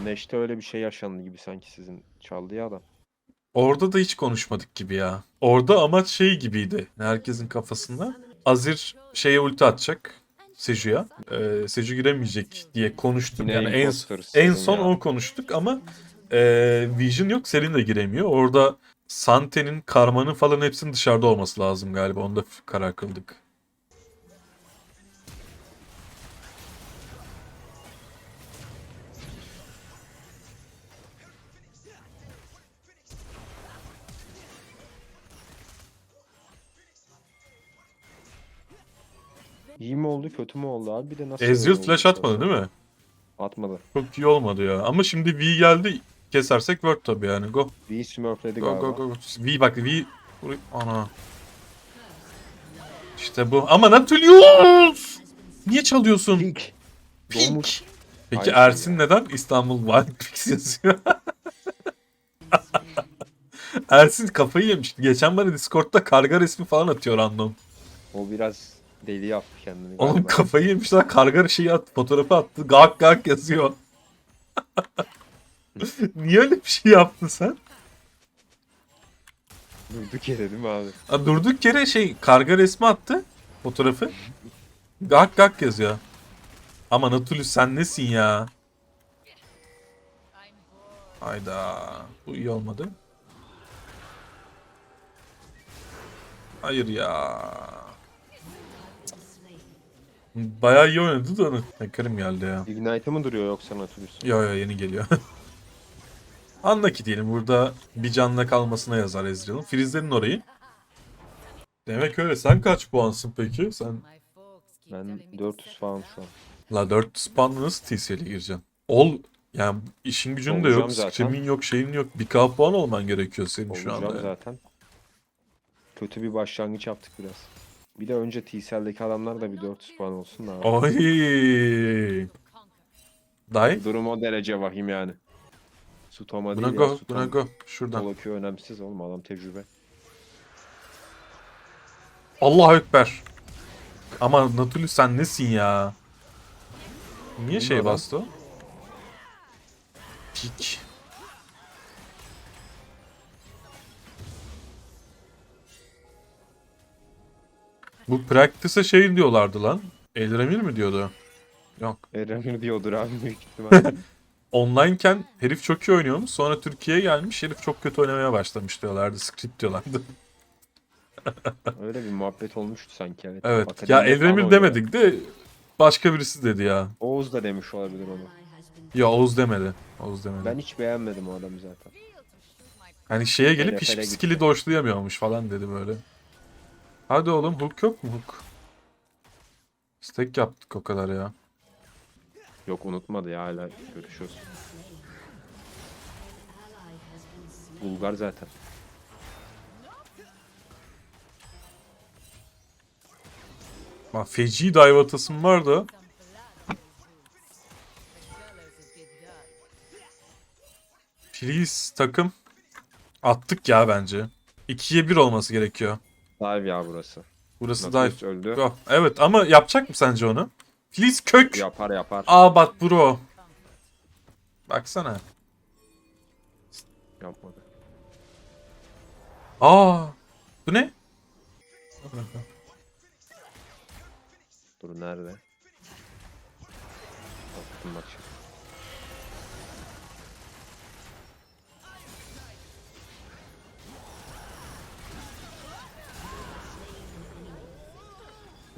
Bu Neş'te öyle bir şey yaşandı gibi sanki sizin çaldığı adam. Orada da hiç konuşmadık gibi ya. Orada amaç şey gibiydi herkesin kafasında. Azir şeye ulti atacak. Seju'ya. Ee, Seju giremeyecek diye konuştuk. Yine yani en, en son ya. o konuştuk ama e, Vision yok. Selin de giremiyor. Orada Sante'nin, Karma'nın falan hepsinin dışarıda olması lazım galiba. Onda karar kıldık. İyi mi oldu kötü mü oldu abi? Bir de nasıl Ezreal oldu flash atmadı değil mi? Atmadı. Çok iyi olmadı ya. Ama şimdi V geldi. Kesersek Word tabii yani. Go. V smurfledi Go galiba. go go. V bak V. Burayı- Ana. İşte bu. Ama Nautilus! Niye çalıyorsun? Pink. Domuz. Peki Aynen Ersin neden İstanbul Wild Pigs yazıyor? Ersin kafayı yemişti. Geçen bana Discord'da karga resmi falan atıyor random. O biraz deli yaptı kendini Oğlum galiba. kafayı yemiş lan karga şeyi at, fotoğrafı attı. Gak gak yazıyor. Niye öyle bir şey yaptın sen? Durduk yere değil mi abi? Ha, durduk yere şey karga resmi attı fotoğrafı. Gak gak yazıyor. Ama Natulus sen nesin ya? Hayda. Bu iyi olmadı. Hayır ya. Bayağı iyi oynadı da onu. Hacker'ım geldi ya. Ignite'ı mı duruyor yoksa Nautilus? Yo yo yeni geliyor. Anla ki diyelim burada bir canla kalmasına yazar Ezreal'ın. Frizlerin orayı. Demek öyle. Sen kaç puansın peki? Sen Ben 400 falan şu an. la 400 puanla nasıl TCL'e gireceksin? Ol yani işin gücün de Olacağım yok, zaten. yok, şeyin yok. Bir K puan olman gerekiyor senin şu Olacağım anda. yani. zaten. Kötü bir başlangıç yaptık biraz. Bir de önce TCL'deki adamlar da bir 400 puan olsun da. Oy. Day. Durum o derece vahim yani. Sutoma Buna değil go, ya. buna Sutom. go. Şuradan. Queue önemsiz oğlum adam tecrübe. Allahu Ekber. Ama Natulus sen nesin ya? Niye şey bastı o? Pik. Bu practice'e şey diyorlardı lan. Elremir mi diyordu? Yok. Eremir diyordur abi büyük ihtimalle. Online'ken herif çok iyi oynuyormuş. Sonra Türkiye'ye gelmiş. Herif çok kötü oynamaya başlamış diyorlardı. Script diyorlardı. Öyle bir muhabbet olmuştu sanki evet. Evet. Ya Elremir demedik de başka birisi dedi ya. Oğuz da demiş olabilir onu. Ya Oğuz demedi. Oğuz demedi. Ben hiç beğenmedim o adamı zaten. Hani şeye gelip hiçbir skill'i doşlayamıyormuş falan dedi böyle. Hadi oğlum hook yok mu hook? Stack yaptık o kadar ya. Yok unutmadı ya hala görüşüyoruz. Bulgar zaten. Bak feci dive atasım var da. Please takım. Attık ya bence. 2'ye 1 olması gerekiyor. Dive ya burası. Burası Nautilus dive. öldü. Go. Evet ama yapacak mı sence onu? Please kök. Yapar yapar. Aa bak bro. Baksana. Yapmadı. Aa. Bu ne? Dur nerede? Baktım bak şimdi.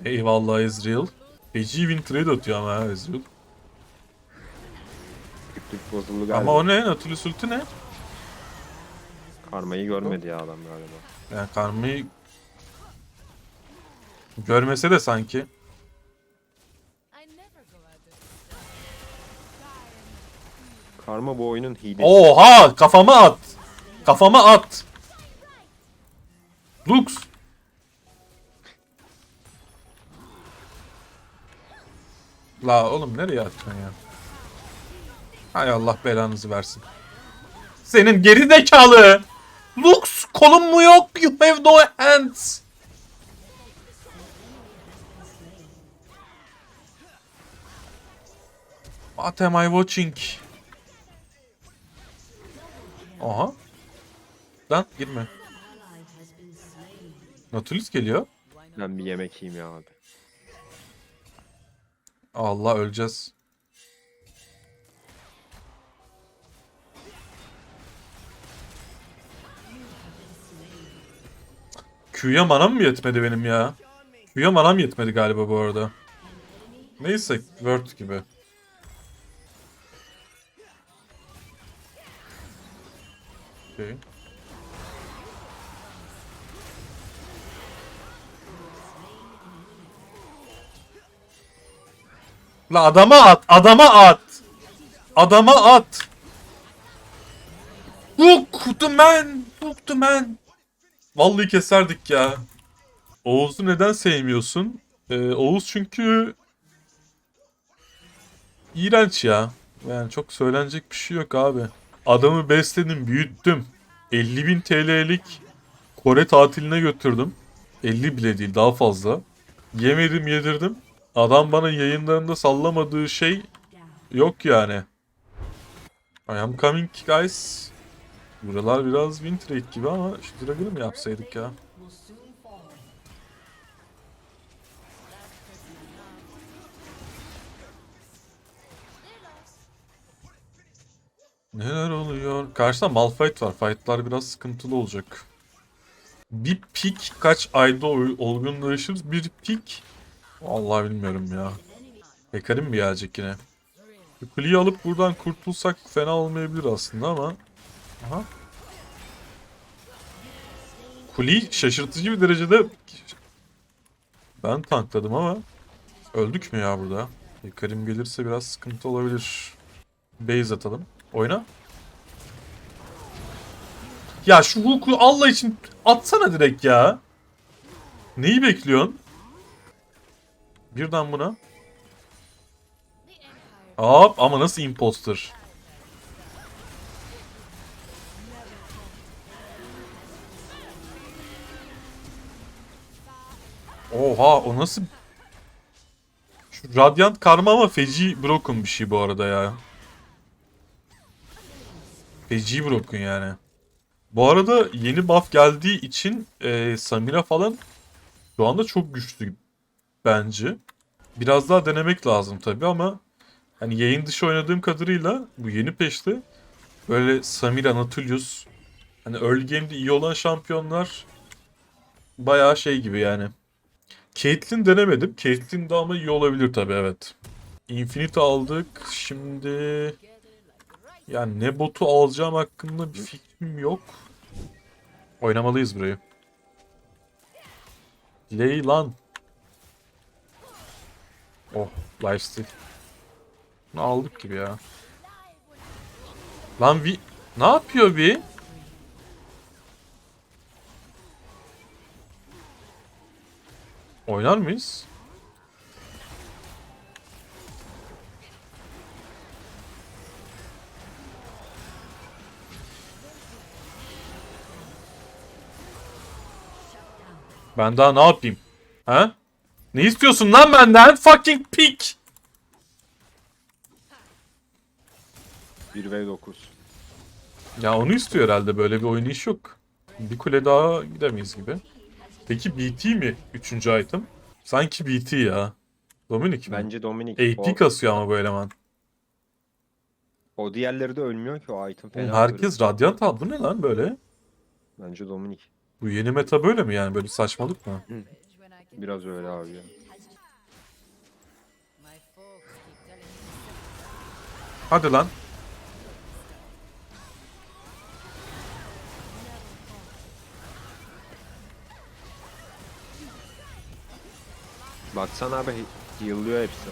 Eyvallah Ezreal. Feci win trade atıyor ama ha Ezreal. Bozuldu galiba. Ama o ne? Nautilus ulti ne? Karmayı görmedi ya adam galiba. Yani karmayı görmese de sanki. Karma bu oyunun hilesi. Oha! Kafama at! Kafama at! Lux! La oğlum nereye attın ya? Hay Allah belanızı versin. Senin geri zekalı! Lux kolun mu yok? You have no hands! What am I watching? Aha. Lan girme. Nautilus geliyor. Ben bir yemek yiyeyim ya abi. Allah öleceğiz. Q'ya manam mı yetmedi benim ya? Q'ya manam yetmedi galiba bu arada. Neyse Word gibi. Okay. La adama at, adama at. Adama at. Hook the man, hook the man. Vallahi keserdik ya. Oğuz'u neden sevmiyorsun? Ee, Oğuz çünkü iğrenç ya. Yani çok söylenecek bir şey yok abi. Adamı besledim, büyüttüm. 50.000 TL'lik Kore tatiline götürdüm. 50 bile değil daha fazla. Yemedim yedirdim. Adam bana yayınlarında sallamadığı şey yok yani. I am coming guys. Buralar biraz win trade gibi ama şu Dragon'ı mı yapsaydık ya? Neler oluyor? Karşıda Malphite var. Fight'lar biraz sıkıntılı olacak. Bir pik kaç ayda olgunlaşır? Bir pik Vallahi bilmiyorum ya. Hekarim mi gelecek yine? Kuleyi alıp buradan kurtulsak fena olmayabilir aslında ama. Aha. Kuleyi şaşırtıcı bir derecede ben tankladım ama öldük mü ya burada? Hekarim gelirse biraz sıkıntı olabilir. Base atalım. Oyna. Ya şu hook'u Allah için atsana direkt ya. Neyi bekliyorsun? Birden buna. Hop ama nasıl imposter? Oha o nasıl... Şu Radiant karma ama feci broken bir şey bu arada ya. Feci broken yani. Bu arada yeni buff geldiği için e, Samira falan şu anda çok güçlü bence. Biraz daha denemek lazım tabii ama hani yayın dışı oynadığım kadarıyla bu yeni peşte böyle Samira, Nautilus hani early game'de iyi olan şampiyonlar bayağı şey gibi yani. Caitlyn denemedim. Caitlyn de ama iyi olabilir tabii evet. Infinite aldık. Şimdi yani ne botu alacağım hakkında bir fikrim yok. Oynamalıyız burayı. Leylan. Oh, lifesteal. Bunu aldık gibi ya. Lan vi... Ne yapıyor bir? Oynar mıyız? Ben daha ne yapayım? Ha? Ne istiyorsun lan benden? Fucking pick. 1v9. Ya onu istiyor herhalde böyle bir oynayış yok. Bir kule daha gidemeyiz gibi. Peki BT mi? Üçüncü item. Sanki BT ya. Dominik mi? Bence Dominik. AP O, kasıyor ama bu eleman. o diğerleri de ölmüyor ki o item fena. Herkes böyle. Radiant aldı. Bu ne lan böyle? Bence Dominik. Bu yeni meta böyle mi yani? Böyle saçmalık mı? Biraz öyle abi. Hadi lan. Baksana abi yılıyor hepsi.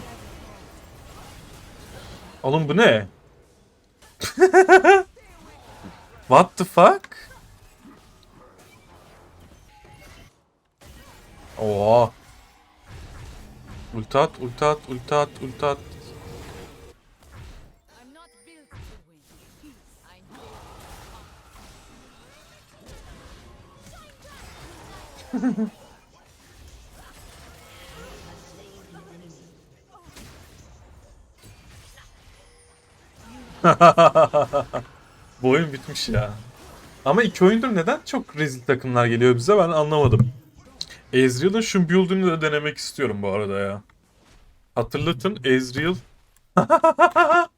Oğlum bu ne? What the fuck? Oha. Ulti at, ulti at, ulti at, ulti at. Bu oyun bitmiş ya. Ama iki oyundur neden çok rezil takımlar geliyor bize ben anlamadım. Ezreal'ın şu build'ünü de denemek istiyorum bu arada ya. Hatırlatın Ezreal.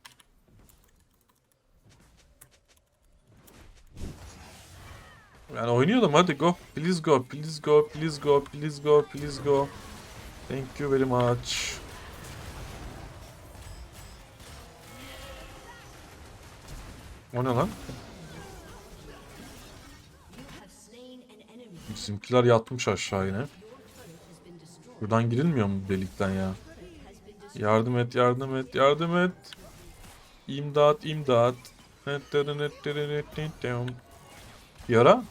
Yani oynayalım hadi go. Please go, please go, please go, please go, please go. Thank you very much. O ne lan? Bizimkiler yatmış aşağı yine. Buradan girilmiyor mu delikten ya? Yardım et, yardım et, yardım et. İmdat, imdat. Yara?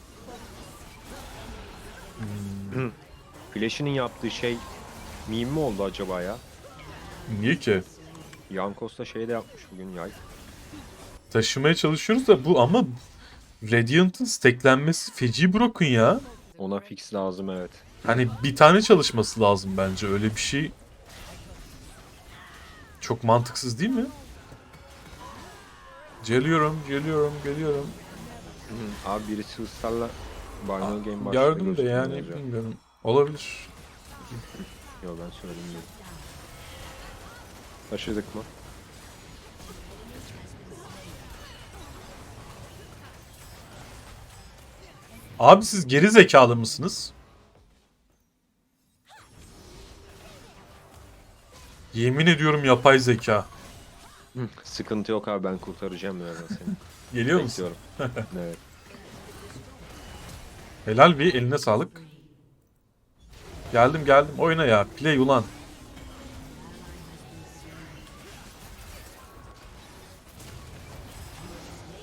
Flash'inin yaptığı şey meme mi oldu acaba ya? Niye ki? Yankos da şey de yapmış bugün yay. Taşımaya çalışıyoruz da bu ama Radiant'ın stacklenmesi feci broken ya. Ona fix lazım evet. Hani bir tane çalışması lazım bence öyle bir şey. Çok mantıksız değil mi? Geliyorum, geliyorum, geliyorum. Abi birisi ısrarla Barnell Game başladı. Yardım da gösteriyor yani ya. bilmiyorum. Olabilir. Yo ben söyledim. Taşıdık mı? Abi siz geri zekalı mısınız? Yemin ediyorum yapay zeka. Sıkıntı yok abi ben kurtaracağım birazdan seni. Geliyor musun? Bekliyorum. evet. Helal bir eline sağlık. Geldim geldim oyna ya. Play ulan.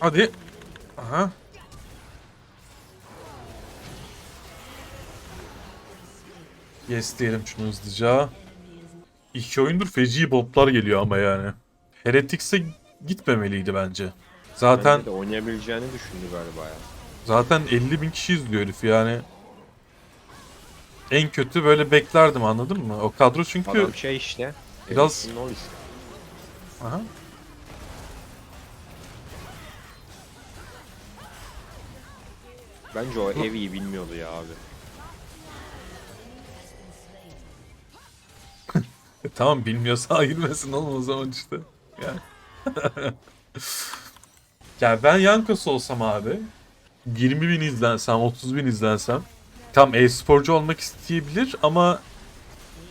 Hadi. Aha. Yes diyelim şunu hızlıca. İki oyundur feci botlar geliyor ama yani. Heretics'e gitmemeliydi bence. Zaten Bence de oynayabileceğini düşündü galiba ya. Zaten 50 bin kişi izliyor herif yani. En kötü böyle beklerdim anladın mı? O kadro çünkü... Adam şey işte. Biraz-. Aha. Bence o ev iyi bilmiyordu ya abi. E, tamam bilmiyorsa girmesin oğlum o zaman işte. Ya. ya ben Yankos olsam abi 20 bin izlensem 30 bin izlensem tam e-sporcu olmak isteyebilir ama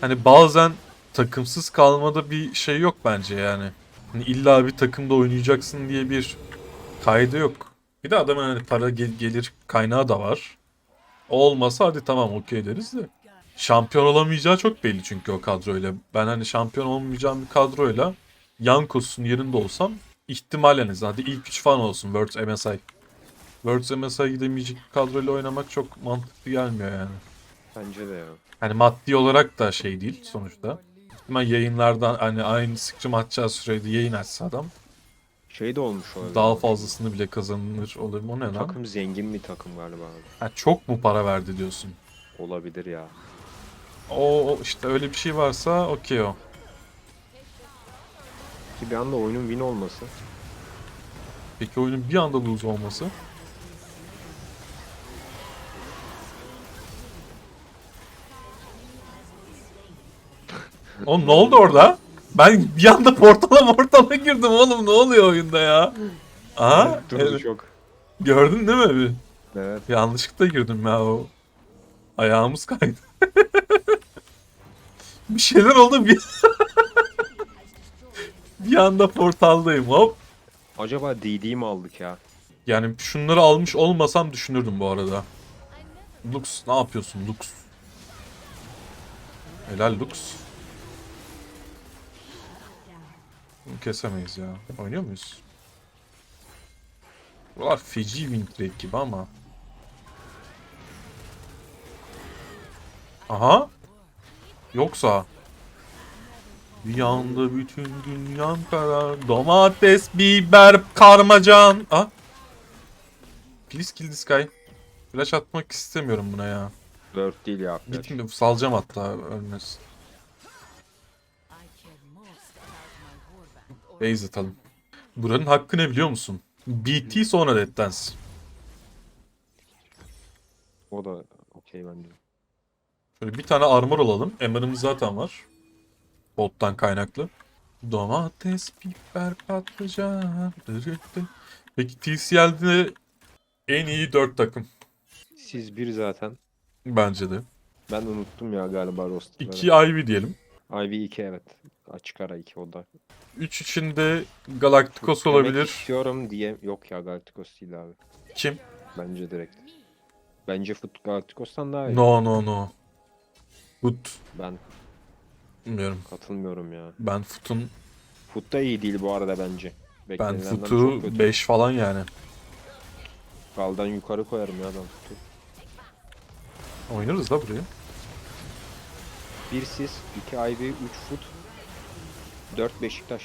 hani bazen takımsız kalmada bir şey yok bence yani. Hani illa bir takımda oynayacaksın diye bir kaydı yok. Bir de adamın hani para gel- gelir kaynağı da var. Olmasa hadi tamam okey deriz de. Şampiyon olamayacağı çok belli çünkü o kadroyla. Ben hani şampiyon olmayacağım bir kadroyla Yankos'un yerinde olsam ihtimal en azından. Hadi ilk üç falan olsun Worlds MSI. Worlds MSI gidemeyecek bir kadroyla oynamak çok mantıklı gelmiyor yani. Bence de ya. Hani maddi olarak da şey değil sonuçta. Ama yayınlardan hani aynı scrim atacağı sürede yayın açsa adam Şey de olmuş olabilir. daha fazlasını bile kazanır olur mu o ne lan? Takım zengin bir takım galiba. Ha, çok mu para verdi diyorsun? Olabilir ya. O işte öyle bir şey varsa okey o. Ki bir anda oyunun win olması. Peki oyunun bir anda lose olması? Oğlum ne oldu orada? Ben bir anda portala portala girdim oğlum ne oluyor oyunda ya? Aha Durdu evet. çok. gördün değil mi bir? Evet. Yanlışlıkla girdim ya o. Ayağımız kaydı. Bir şeyler oldu bir bir anda portaldayım hop. Acaba DD mi aldık ya? Yani şunları almış olmasam düşünürdüm bu arada. Lux ne yapıyorsun Lux? Helal Lux. Bunu kesemeyiz ya. Oynuyor muyuz? Buralar feci win rate gibi ama. Aha. Yoksa. Anda bütün dünyam karar. Domates, biber, karmacan. Ah. Please kill this guy. Flash atmak istemiyorum buna ya. Word değil ya. flash. Gitmiyor. Salacağım hatta ölmez. Base atalım. Buranın hakkı ne biliyor musun? BT sonra Dead Dance. O da okey bence. Şöyle bir tane armor alalım. Emer'ımız zaten var. Bottan kaynaklı. Domates, biber, patlıcan. Peki TCL'de en iyi 4 takım. Siz bir zaten. Bence de. Ben unuttum ya galiba rosterları. 2 Ivy diyelim. Ivy 2 evet. Açık ara 2 o da. 3 içinde Galacticos Demek olabilir. istiyorum diye. Yok ya Galacticos değil abi. Kim? Bence direkt. Bence Foot Galacticos'tan daha iyi. No no no. Foot. Ben Bilmiyorum. katılmıyorum ya. Ben Foot'un Foot da iyi değil bu arada bence. ben Beklenilenden çok Foot'u kötü. 5 falan yani. Galdan yukarı koyarım ya ben Foot'u. Oynarız da buraya. 1 sis, 2 Ivy, 3 Foot, 4 Beşiktaş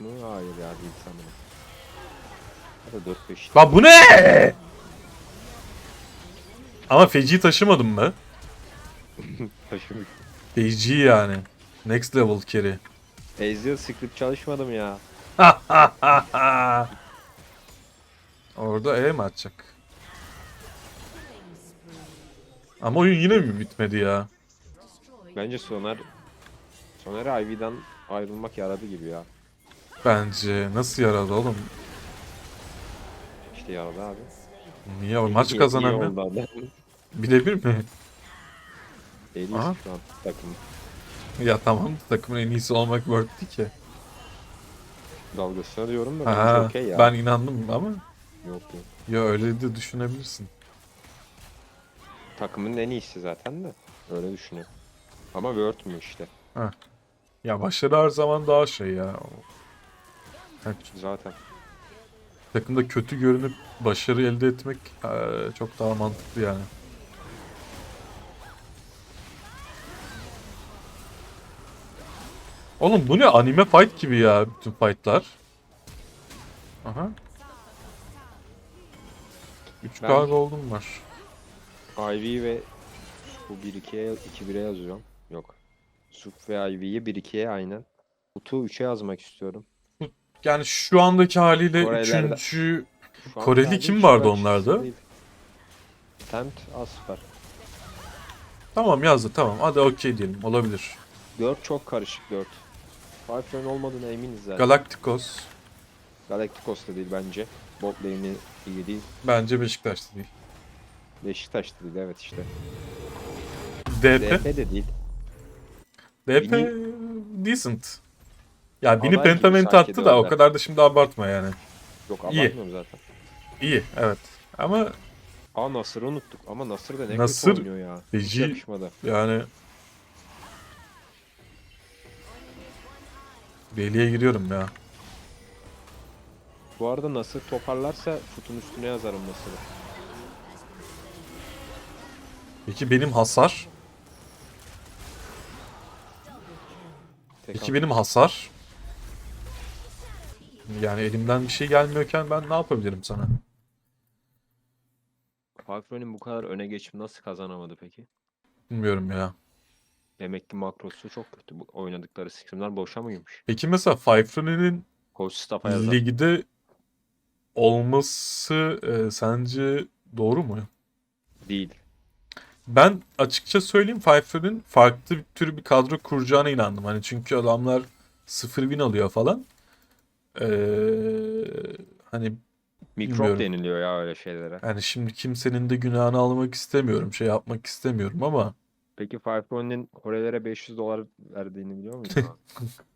mı? Hayır ya değil sanırım. Ya da 4 Beşiktaş. Lan bu ne? Ama feci taşımadım mı? Taşımış. Feci yani. Next level carry. Ezreal script çalışmadım ya. Orada E mi atacak? Ama oyun yine mi bitmedi ya? Bence Soner Soner Ivy'den ayrılmak yaradı gibi ya. Bence nasıl yaradı oğlum? İşte yaradı abi. Niye o maç kazanamıyor? adam. Birebir mi? En iyisi Aha. şu an takım. Ya tamam takımın en iyisi olmak worth değil ki. Dalgasına diyorum da bence Aha, okey ya. ben inandım ama Yok yok. ya öyle de düşünebilirsin. Takımın en iyisi zaten de. Öyle düşünüyorum. Ama Word mü işte? Ya başarı her zaman daha şey ya. Yani Zaten. takımda kötü görünüp başarı elde etmek eee, çok daha mantıklı yani. Oğlum bu ne anime fight gibi ya bütün fightlar. Aha. 3K Ben- gold'um var. Ivy ve bu 1-2'ye 2-1'e yazıyorum. Yok. Sup ve Ivy'yi 1-2'ye aynen. Kutu 3'e yazmak istiyorum. Yani şu andaki haliyle Korelerde- üçüncü Şu an Koreli kim üç vardı var, onlarda? değil. Tent Asper. Tamam yazdı tamam hadi okey diyelim olabilir. 4 çok karışık 4. Run olmadığına eminiz zaten. Galacticos Galacticos da değil bence. Bot lane'i iyi değil. bence Beşiktaş'ta değil. Beşiktaş da değil evet işte. DP DP de değil. DP decent. Ya bini gibi pentamenti sanki attı da o kadar da şimdi abartma yani. Yok İyi. abartmıyorum zaten. İyi evet. Ama Aa Nasır'ı unuttuk ama Nasır da ne Nasır kötü oynuyor ya. Hiç feci. yakışmadı. yani Deliye giriyorum ya. Bu arada Nasır toparlarsa Foot'un üstüne yazarım Nasır'ı. Peki benim hasar? Tek Peki benim hasar? Yani elimden bir şey gelmiyorken ben ne yapabilirim sana? Five bu kadar öne geçip nasıl kazanamadı peki? Bilmiyorum ya. Demek ki makrosu çok kötü. Bu oynadıkları skrimler boşa mıymış? Peki mesela Coach staff'a yazar. ligde olması e, sence doğru mu? Değil. Ben açıkça söyleyeyim Pfeiffer'in farklı bir tür bir kadro kuracağına inandım. Hani çünkü adamlar 0 win alıyor falan. Ee, hani Mikrop deniliyor ya öyle şeylere. yani şimdi kimsenin de günahını almak istemiyorum. Şey yapmak istemiyorum ama Peki Five Run'un Korelere 500 dolar verdiğini biliyor muydun?